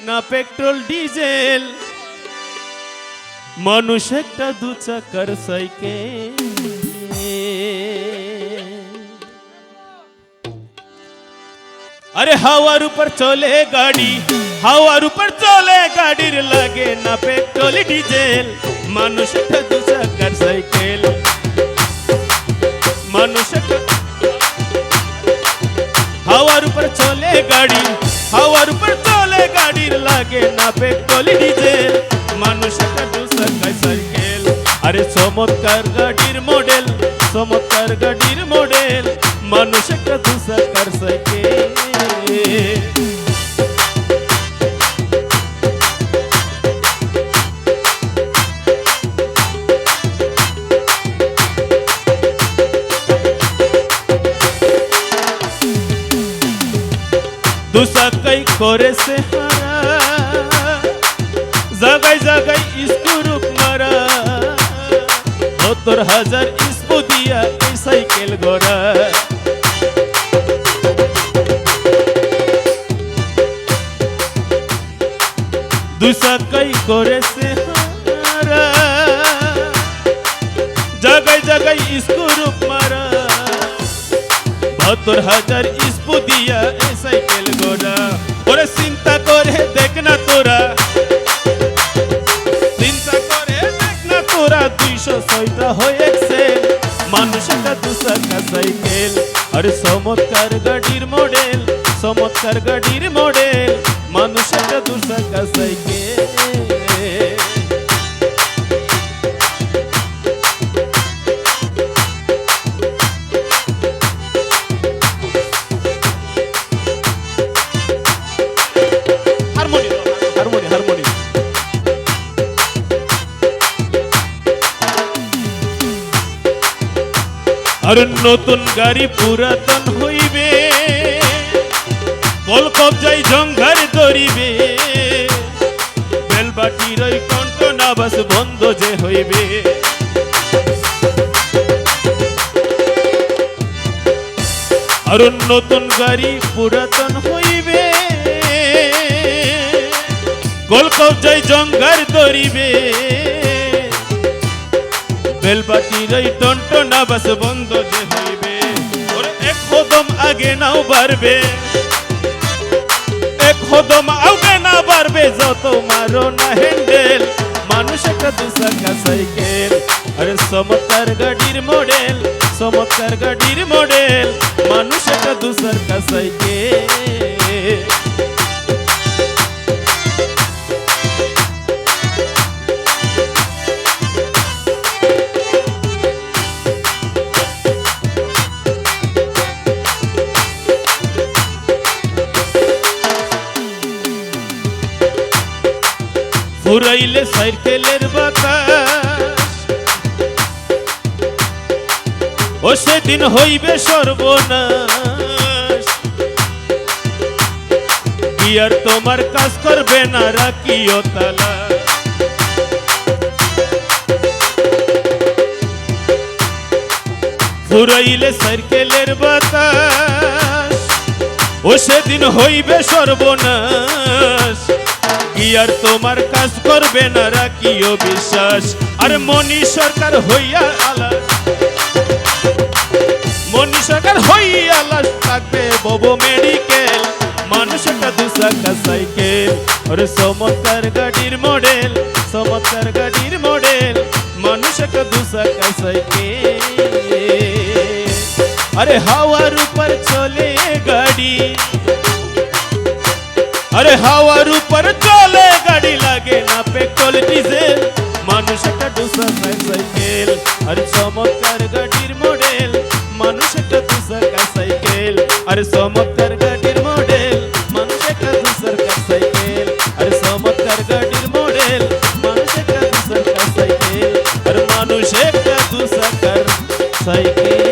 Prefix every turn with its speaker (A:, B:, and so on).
A: না petrol, diesel. মানুষ একটা দু চাকার সাইকেল। আরে হাওয়ার উপর চলে গাড়ি, হাওয়ার উপর চলে গাড়ির লাগে না পেট্রোল, ডিজেল। মানুষ একটা দু চাকার সাইকেল। মানুষ হাওয়ার উপর চলে গাড়ি হাওয়ার উপর চলে গাড়ির লাগে না পেট্রোল ডিজেল। মানুষ একটা দু চাকার সাইকেল। আরে চমৎকার গাড়ির মডেল, চমৎকার গাড়ির মডেল। মানুষ একটা দু চাকার সাইকেল। দুসাকাই করেছে হারা জাগাই জাগাই স্কুরুক মারা। সত্তর হাজার ইস্পু দিয়া এই সাইকেল গড়া। দুসাকাই করেছে হারা জাগাই জাগাই স্কুরুক মারা। বাহাত্তর হাজার ইস্পু দিয়া এই সাইকেল গোড়া ওরে চিন্তা করে দেখ না তোরা। চিন্তা করে দেখ না তোরা, দুইশো ছয়টা হয়েছে মানুষ একটা দুসাকা সাইকেল, আরে চমৎকার গাড়ির মডেল, চমৎকার গাড়ির মডেল। মানুষ একটা দুসাকা সাইকেল। আর নতুন গাড়ি পুরাতন হইবে। কল কবজাই জঙ্ঘার ধরিবে। বেলবাটির ওই কণ্ঠ বন্ধ যে হইবে। আর নতুন গাড়ি পুরাতন হইবে। গোল কবজাই জঙ্গার ধরিবে। বেলবাটির ওই টন্টনা বাস বন্ধ যে হইবে। ওরে এক কদম আগে নাও বাড়বে। এক কদম আগে না বাড়বে, যত মারো না হ্যান্ডেল। মানুষ একটা দুসাকা সাইকেল আরে চমৎকার গাড়ির মডেল, চমৎকার গাড়ির মডেল। মানুষ একটা দুসাকা সাইকেল ফুরাইলে সাইকেলের বাতাস। ও সেদিন হইবে সর্বনাশ। বিয়ার তোমার কাজ করবে না রাখিও তালা ফুরাইলে সাইকেলের বাতাস। ও সেদিন হইবে সর্বনাশ। কি আর তোমার কাজ করবে না? রাখিও বিশ্বাস। আর মনি সরকার হইয়া আলা মনি সরকার হইয়া লাশ থাকবে ববো মেডিকেল মানুষ একটা দুসাকা সাইকেল আরে চমৎকার গাড়ির মডেল চমৎকার গাড়ির মডেল মানুষ একটা দুসাকা সাইকেল আরে হাওয়ার উপর চলে গাড়ি। আরে হাওয়ার উপর চলে গাড়ি লাগে না পেট্রোল ডিজেল মানুষ একটা দুসা সাইকেল আরে চমৎকার গাড়ির মডেল মানুষ একটা দুসা সাইকেল আরে চমৎকার গাড়ির মডেল মানুষ একটা দুসা সাইকেল আরে চমৎকার গাড়ির মডেল মানুষ একটা দুসা সাইকেল আরে মানুষ একটা দুসা সাইকেল